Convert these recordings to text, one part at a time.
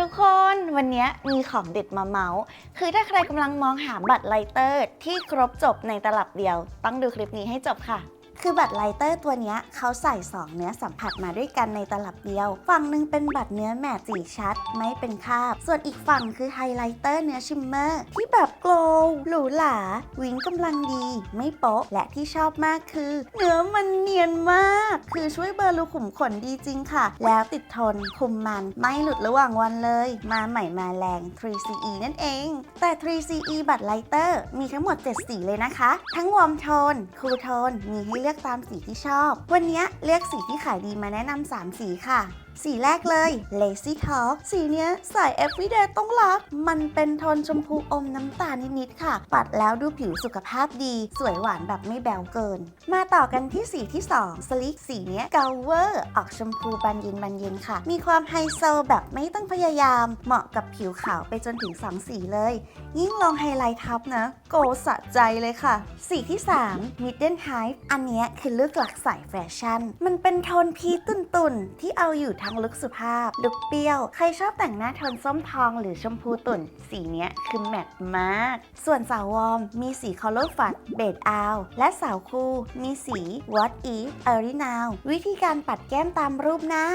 ทุกคนวันนี้มีของเด็ดมาเมาส์ คือถ้าใครกำลังมองหาบัตรไลเตอร์ ที่ครบจบในตลับเดียว ต้องดูคลิปนี้ให้จบค่ะ คือบัตรไลเตอร์ตัวนี้เขาใส่ 2 เนื้อสัมผัสมาด้วยกันในตลับเดียว ฝั่งหนึ่งเป็นบัตรเนื้อแมตต์สีชัด ไม่เป็นคราบ ส่วนอีกฝั่งคือไฮไลเตอร์เนื้อชิมเมอร์ ที่แบบ กลว์หรูหราวิงกำลังดี ไม่โป๊ะ และที่ชอบมากคือ เนื้อมันเนียนมาก คือช่วยเบลอรูขุมขนดีจริงค่ะ แล้วติดทนคุมมันไม่หลุดระหว่างวันเลย มาใหม่มาแรง 3CE นั่นเอง แต่ 3CE บัตรไลเตอร์ มีทั้งหมด 7 สีเลยนะคะ ทั้งวอร์มโทน คูลโทน มีให้เลือกตามสีที่ชอบ วันนี้เลือกสีที่ขายดีมาแนะนำ3สีค่ะสีแรกเลย Lazy Talk สีเนี้ยใส่ everyday ต้องรัก มันเป็นโทนชมพูอมน้ำตาลนิดๆค่ะ ปัดแล้วดูผิวสุขภาพดี สวยหวานแบบไม่แบวเกิน มาต่อกันที่สีที่2 Sleek สีเนี้ยเกาเวอร์ออกชมพูบานเย็นบานเย็นค่ะ มีความไฮโซแบบไม่ต้องพยายาม เหมาะกับผิวขาวไปจนถึง 2 สีเลย ยิ่งลองไฮไลท์ทับนะ โกสะใจเลยค่ะ สีที่ 3 Midden Hive อันเนี้ยคือเลือกหลักสายแฟชั่น มันเป็นโทนพีชตุ่นที่เอาอยู่ทั้งลุคสุภาพ ลุคเปรี้ยว ใครชอบแต่งหน้าโทนส้มทองหรือชมพูตุ่น สีเนี้ยคือแมทมากส่วนสาววอมมีสี Color f u d เบดอาวและสาวคูมีสี What If e r y Now วิธีการปัดแก้มตามรูปหน้า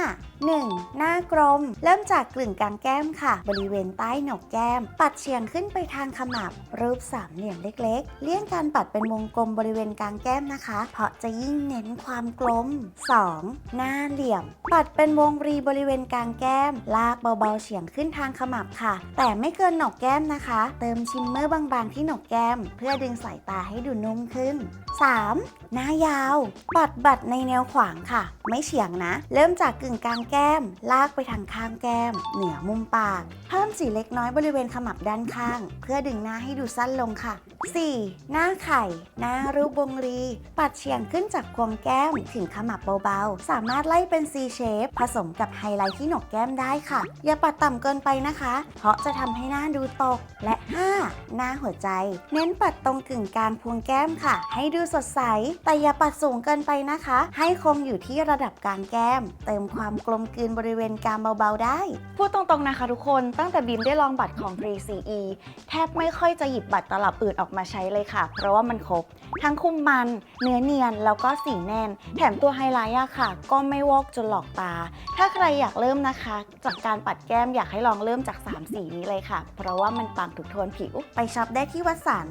1. หน้ากลม เริ่มจากกลึงกลางแก้มค่ะ บริเวณใต้หนกแก้ม ปัดเฉียงขึ้นไปทางขมับ รูปสามเหลี่ยมเล็ก ๆ เลี่ยงการปัดเป็นวงกลมบริเวณกลางแก้มนะคะ เพราะจะยิ่งเน้นความกลม 2. หน้าเหลี่ยม ปัดเป็นวงรีบริเวณกลางแก้ม ลากเบาๆเฉียงขึ้นทางขมับค่ะ แต่ไม่เกินหนกแก้มนะคะ เติมชิมเมอร์บางๆที่หนกแก้ม เพื่อดึงสายตาให้ดูนุ่มขึ้น 3. หน้ายาว ปัดบัดในแนวขวางค่ะ ไม่เฉียงนะ เริ่มจากกึ่งกลางแก้ม ลากไปทางข้างแก้ม เหนือมุมปาก เพิ่มสีเล็กน้อยบริเวณขมับด้านข้าง เพื่อดึงหน้าให้ดูสั้นลงค่ะ 4. หน้าไข่ หน้ารูปวงรี ปัดเฉียงขึ้นจากควงแก้ม ถึงขมับเบาๆ สามารถไล่เป็น C shape ผสมกับไฮไลท์ที่หนกแก้มได้ค่ะ อย่าปัดต่ำเกินไปนะคะ เพราะจะทำให้หน้าดูตก และ 5. หน้าหัวใจ เน้นปัดตรงกึ่งกลางพวงแก้มค่ะ ให้ดูสดใส แต่อย่าปัดสูงเกินไปนะคะ ให้คงอยู่ที่ระดับกลางแก้ม เติมความกลมกลืนบริเวณกรามเบาๆได้ พูดตรงๆนะคะทุกคน ตั้งแต่บีมได้ลองบัตรของ 3CE แทบไม่ค่อยจะหยิบบัตรตลับอื่นออกมาใช้เลยค่ะ เพราะว่ามันครบ ทั้งคุมมัน เนื้อเนียน แล้วก็สีแน่น แถมตัวไฮไลท์อะค่ะ ก็ไม่วอกจนหลอกตา ถ้าใครอยากเริ่มนะคะ จากการปัดแก้มอยากให้ลองเริ่มจาก 3 สีนี้เลยค่ะ เพราะว่ามันปังทุกโทนผิวช็อปได้ที่วัดสัน